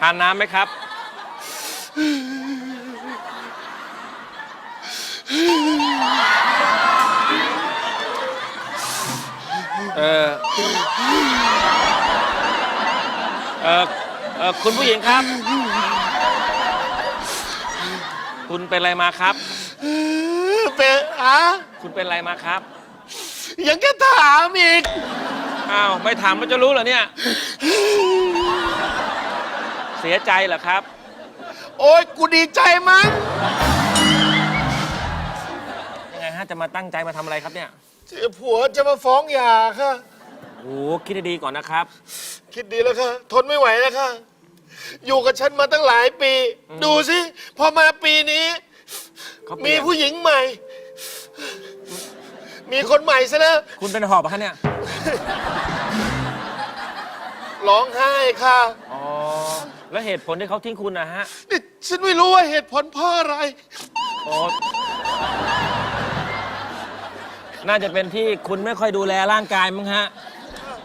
ทานน้ำไหมครับ เออเออเออคุณผู้หญิงครับ คุณเป็นอะไรมาครับ เป็นอะคุณเป็นอะไรมาครับ ยังจะถามอีก อ้าว ไม่ถามมันจะรู้เหรอเนี่ย เสียใจเหรอครับ โอ้ยกูดีใจมั้งยังไงฮะ จะมาตั้งใจมาทำอะไรครับเนี่ยเจอผัวจะมาฟ้องหย่าค่ะ โอ้โหคิดดีๆก่อนนะครับ คิดดีแล้วค่ะ ทนไม่ไหวแล้วค่ะ อยู่กับฉันมาตั้งหลายปี ดูสิ พอมาปีนี้ เขาเปลี่มียนผู้หญิงใหม่ มีคนใหม่ซะแล้ว คุณเป็นหอบเหรอคะเนี่ย ร้องไห้ค่ะอ๋อ แล้วเหตุผลที่เขาทิ้งคุณนะฮะ นี่ฉันไม่รู้ว่าเหตุผลเพราะอะไรโอ้น่าจะเป็นที่คุณไม่ค่อยดูแลร่างกายมั้งฮะ